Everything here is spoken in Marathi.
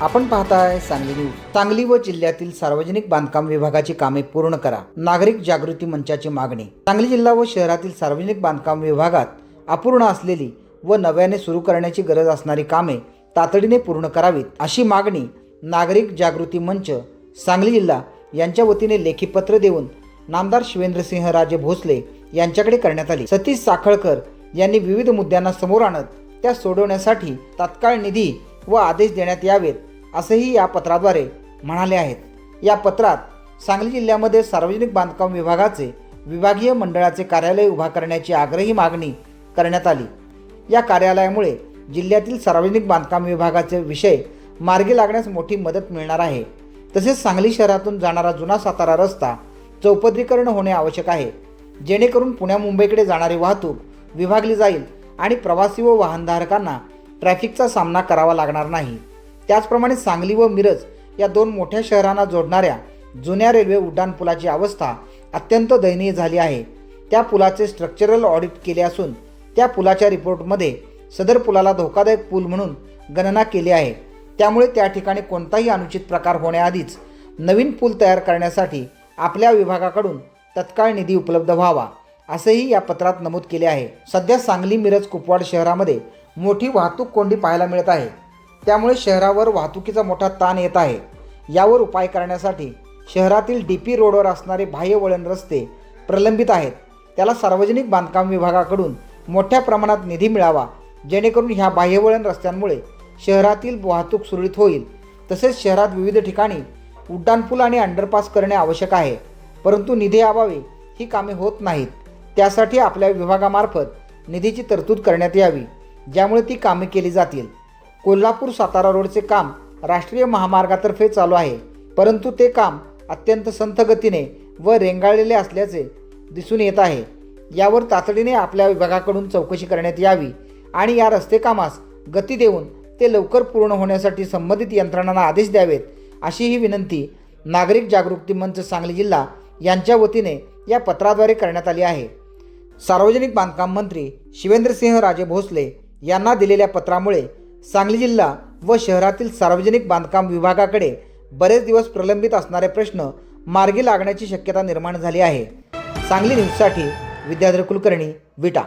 आपण पाहताय सांगली न्यूज. सांगली व जिल्ह्यातील सार्वजनिक बांधकाम विभागाची कामे पूर्ण करा. नागरिक जागृती मंचाची मागणी. सांगली जिल्हा व शहरातील सार्वजनिक बांधकाम विभागात अपूर्ण असलेली व नव्याने सुरू करण्याची गरज असणारी कामे तातडीने पूर्ण करावीत अशी मागणी नागरिक जागृती मंच सांगली जिल्हा यांच्या वतीने लेखीपत्र देऊन नामदार शिवेंद्रसिंह राजे भोसले यांच्याकडे करण्यात आली. सतीश साखळकर यांनी विविध मुद्द्यांना समोर आणत त्या सोडवण्यासाठी तात्काळ निधी व आदेश देण्यात यावेत. असंही या पत्राद्वारे म्हणाले आहेत. या पत्रात सांगली जिल्ह्यामध्ये सार्वजनिक बांधकाम विभागाचे विभागीय मंडळाचे कार्यालय उभा करण्याची आग्रही मागणी करण्यात आली. या कार्यालयामुळे जिल्ह्यातील सार्वजनिक बांधकाम विभागाचे विषय मार्गी लागण्यास मोठी मदत मिळणार आहे. तसेच सांगली शहरातून जाणारा जुना सातारा रस्ता चौपदरीकरण होणे आवश्यक आहे. जेणेकरून पुण्या मुंबईकडे जाणारी वाहतूक विभागली जाईल आणि प्रवासी व वाहनधारकांना ट्रॅफिकचा सामना करावा लागणार नाही. त्याचप्रमाणे सांगली व मिरज या दोन मोठ्या शहरांना जोडणाऱ्या जुन्या रेल्वे उड्डाणपुलाची अवस्था अत्यंत दयनीय झाली आहे. त्या पुलाचे स्ट्रक्चरल ऑडिट केले असून त्या पुलाच्या रिपोर्टमध्ये सदर पुलाला धोकादायक पूल म्हणून गणना केली आहे. त्यामुळे त्या ठिकाणी कोणताही अनुचित प्रकार होण्याआधीच नवीन पूल तयार करण्यासाठी आपल्या विभागाकडून तत्काळ निधी उपलब्ध व्हावा असेही या पत्रात नमूद केले आहे. सध्या सांगली मिरज कुपवाड शहरामध्ये मोठी वाहतूक कोंडी पाहायला मिळत आहे. त्यामुळे शहरावर वाहतुकीचा मोठा ताण येत आहे. यावर उपाय करण्यासाठी शहरातील डी पी रोडवर असणारे बाह्य वळण रस्ते प्रलंबित आहेत. त्याला सार्वजनिक बांधकाम विभागाकडून मोठ्या प्रमाणात निधी मिळावा जेणेकरून ह्या बाह्यवळण रस्त्यांमुळे शहरातील वाहतूक सुरळीत होईल. तसेच शहरात विविध ठिकाणी उड्डाणपूल आणि अंडरपास करणे आवश्यक आहे. परंतु निधी अभावी ही कामे होत नाहीत. त्यासाठी आपल्या विभागामार्फत निधीची तरतूद करण्यात यावी ज्यामुळे ती कामे केली जातील. कोल्हापूर सातारा रोडचे काम राष्ट्रीय महामार्गातर्फे चालू आहे. परंतु ते काम अत्यंत संथ गतीने व रेंगाळलेले असल्याचे दिसून येत आहे. यावर तातडीने आपल्या विभागाकडून चौकशी करण्यात यावी आणि या रस्ते कामास गती देऊन ते लवकर पूर्ण होण्यासाठी संबंधित यंत्रणांना आदेश द्यावेत अशी ही विनंती नागरिक जागृती मंच सांगली जिल्हा यांच्या वतीने या पत्राद्वारे करण्यात आली आहे. सार्वजनिक बांधकाम मंत्री शिवेंद्रसिंह राजे भोसले यांना दिलेल्या पत्रामुळे सांगली जिल्हा व शहरातील सार्वजनिक बांधकाम विभागाकडे बरेच दिवस प्रलंबित असणारे प्रश्न मार्गी लागण्याची शक्यता निर्माण झाली आहे. सांगली न्यूजसाठी विद्याधर कुलकर्णी विटा.